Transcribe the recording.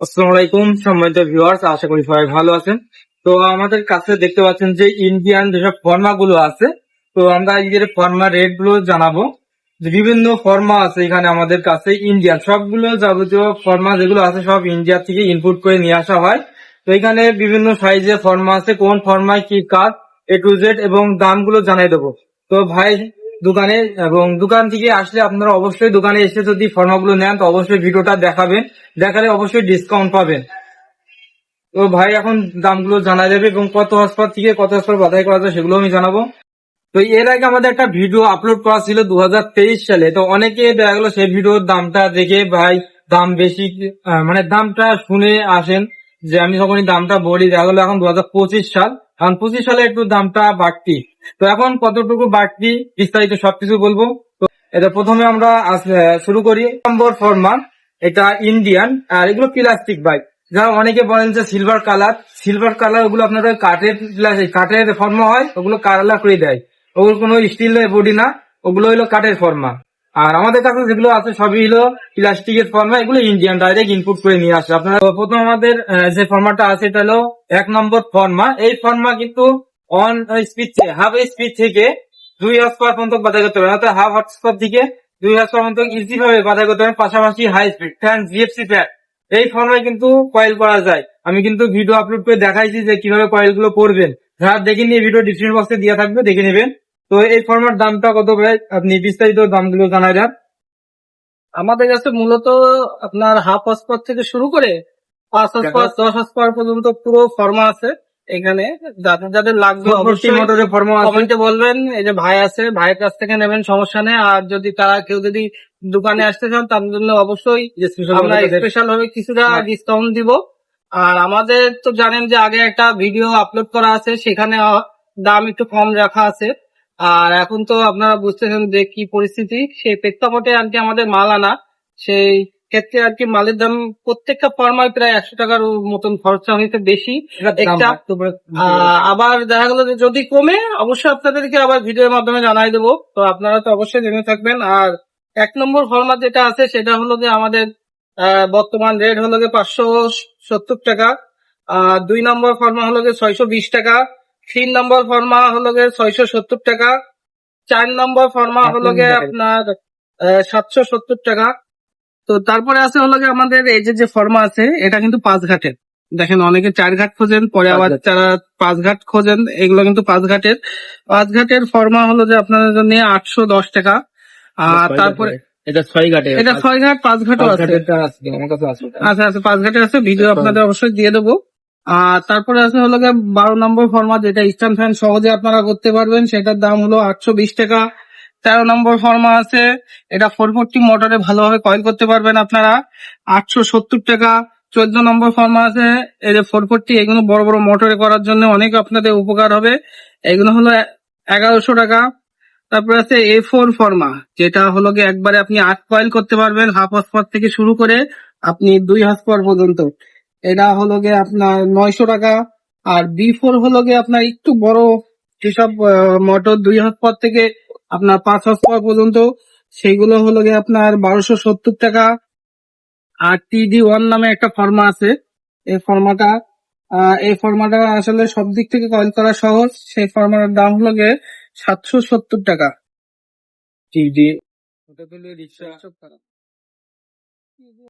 আসসালামু আলাইকুম সম্মানিত ভিউয়ার্স, আশা করি সবাই ভালো আছেন। তো আমাদের কাছে দেখতে পাচ্ছেন যে ইন্ডিয়ান যেসব ফর্মা গুলো আছে, তো আমরা এই ফর্মা রেটগুলো জানাব বিভিন্ন ফর্মা আছে এখানে আমাদের কাছে ইন্ডিয়ান সবগুলো যাবতীয় ফর্মা যেগুলো আছে সব ইন্ডিয়া থেকে ইনপুট করে নিয়ে আসা হয়। তো এখানে বিভিন্ন সাইজে ফর্মা আছে, কোন ফর্মায় কি কাজ এ টু জেড এবং দামগুলো জানাই দেবো। তো ভাই দোকানে এবং দোকান থেকে আসলে আপনারা অবশ্যই দোকানে এসে যদি ফর্মাগুলো নেন, তো অবশ্যই ভিডিওটা দেখাবেন। দেখালে অবশ্যই ডিসকাউন্ট পাবেন। তো ভাই, এখন দামগুলো জানা যাবে এবং কত হসপাত থেকে কত হসপাত বাধাই করা যায় সেগুলো আমি জানাব। তো এর আগে আমাদের একটা ভিডিও আপলোড করা ছিল দু হাজার তেইশ সালে। তো অনেকে দেখা গেলো সেই ভিডিওর দামটা দেখে, ভাই, দাম বেশি মানে দামটা শুনে আসেন যে, আমি যখনই দামটা বলি। দেখা গেলো এখন দু হাজার পঁচিশ সাল। এখন পঁচিশ সালে একটু দামটা বাড়তি। তো এখন কতটুকু বাড়তি, বিস্তারিত সবকিছু বলব। এটা প্রথমে আমরা শুরু করি। নম্বর ফরমান, এটা ইন্ডিয়ান, আর এগুলো প্লাস্টিক বাইক যারা অনেকে বলেন যে সিলভার কালার সিলভার কালার ওগুলো আপনাদের কাঠের কাঠের ফর্মা হয়, ওগুলো কালার করে দেয়। ওগুলো কোনো স্টিল বডি না, ওগুলো হলো কাঠের ফর্মা আর আমাদের কাছে যেগুলো আছে সবই হলো প্লাস্টিকের ফর্মা এগুলো ইন্ডিয়ান ডাইরেক্ট ইনপুট করে নিয়ে আসে। আপনারা প্রথম আমাদের যে ফর্মাটা আছে এটা হলো এক নম্বর ফর্মা এই ফর্মা কিন্তু অন স্পিড হাফ স্পিড থেকে দুই হর্স পর্যন্ত বাধা করতে পারেন অর্থাৎ হাফ হর্স থেকে দুই হর্স পাওয়ার পর্যন্ত ইজি ভাবে বাধা করতে পারেন পাশাপাশি high speed fan GFC fan এই ফর্মে কিন্তু কয়েল করা যায়। আমি কিন্তু ভিডিও আপলোড করে দেখাইছি যে কীভাবে কয়েলগুলো করবেন যারা দেখে নিয়ে ভিডিও ডিসক্রিপশন বক্সে দিয়ে থাকবে, দেখে নেবেন। তো এই ফর্মার দামটা কত ভাই? আপনি বিস্তারিত দামগুলো জানাই দেন। আমাদের কাছে মূলত আপনার হাফ হসপার থেকে শুরু করে পাঁচ হসপার দশ হসপার পর্যন্ত পুরো ফর্মা আছে। এখানে যাদের যাদের লাগবে অবশ্যই মোটরের ফর্মা কমেন্টে বলবেন এই যে ভাই আছে ভাইয়ের কাছ থেকে নেবেন সমস্যা নেই। আর যদি তারা কেউ যদি দোকানে আসতে চান তার জন্য অবশ্যই আমরা স্পেশাল ভাবে কিছুটা হ্যাঁ। ডিসকাউন্ট দিব। আর আমাদের তো জানেন যে আগে একটা ভিডিও আপলোড করা আছে সেখানে দাম একটু কম রাখা আছে। আর এখন তো আপনারা বুঝতেছেন যে কি পরিস্থিতি। সেই প্রেক্ষাপটে আর কি আমাদের মাল আনা সেই ক্ষেত্রে আর কি মালের দাম প্রত্যেকটা ফর্মায় প্রায় একশো টাকার মতন খরচা হয়েছে বেশি। আবার দেখা গেল যে যদি কমে অবশ্যই আপনাদেরকে আবার ভিডিওর মাধ্যমে জানাই দেবো। তো আপনারা তো অবশ্যই জেনে থাকবেন। আর এক নম্বর ফরমাত যেটা আছে সেটা হলো যে আমাদের আহ, বর্তমান রেট হলো যে পাঁচশো সত্তর টাকা। আর দুই নম্বর ফর্মা হলো যে ছয়শো বিশ টাকা। তিন নম্বর ফর্মা হলো যে ছয়শো সত্তর টাকা। চার নম্বর ফর্মা হলো যে আপনার সাতশো সত্তর টাকা। তো তারপরে আছে হলো যে আমাদের এই যে যে ফর্মা আছে এটা কিন্তু পাঁচ ঘাটের দেখেন অনেকে চার ঘাট খোঁজেন পরে আবার ঘাট। যারা পাঁচ ঘাট খোঁজেন এগুলো কিন্তু পাঁচ ঘাটের পাঁচ ঘাটের ফর্মা হলো যে আপনাদের জন্য আটশো দশ টাকা। আর তারপরে এটা ছয় ঘাটে এটা ছয় ঘাট পাঁচ ঘাটও আছে। আচ্ছা আচ্ছা পাঁচ ঘাটের আছে ভিডিও আপনাদের অবশ্যই দিয়ে দেবো। তারপরে আছে হলো গিয়ে বারো নম্বর ফর্মাত যেটা স্ট্যান্ড ফ্যান সহজে আপনারা করতে পারবেন। সেটার দাম হলো আটশো বিশ টাকা। তেরো নম্বর ফর্মা আছে। এটা ফোর ফোরটি মোটরে ভালোভাবে কয়েল করতে পারবেন আপনারা। আটশো সত্তর টাকা। চোদ্দ নম্বর ফর্মা আছে। এই যে ফোর ফোরটি এগুলো বড় বড় মোটরে করার জন্য অনেক আপনাদের উপকার হবে। এগুলো হলো এগারোশো টাকা। তারপরে আছে এ ফোর ফর্মা যেটা হলো গিয়ে একবারে আপনি আট কয়েল করতে পারবেন হাফ হসপার থেকে শুরু করে আপনি দুই হসপার পর্যন্ত। এটা হলো গিয়ে আপনার নয়শো টাকা। আর বি ফোর হলো গিয়ে আপনার একটু বড় যেসব মোটর দুই হাত পর থেকে আপনার পাঁচ হসপার পর্যন্ত। সেইগুলো হলো গিয়ে আপনার বারোশো সত্তর টাকা। আর টিডি ওয়ান নামে একটা ফর্মা আছে। এই ফর্মাটা এই ফর্মাটা আসলে সব দিক থেকে কয়েল করা সহজ। সেই ফর্মাটার দাম হলো গিয়ে সাতশো সত্তর টাকা। টিডি ওটা রিক্সা।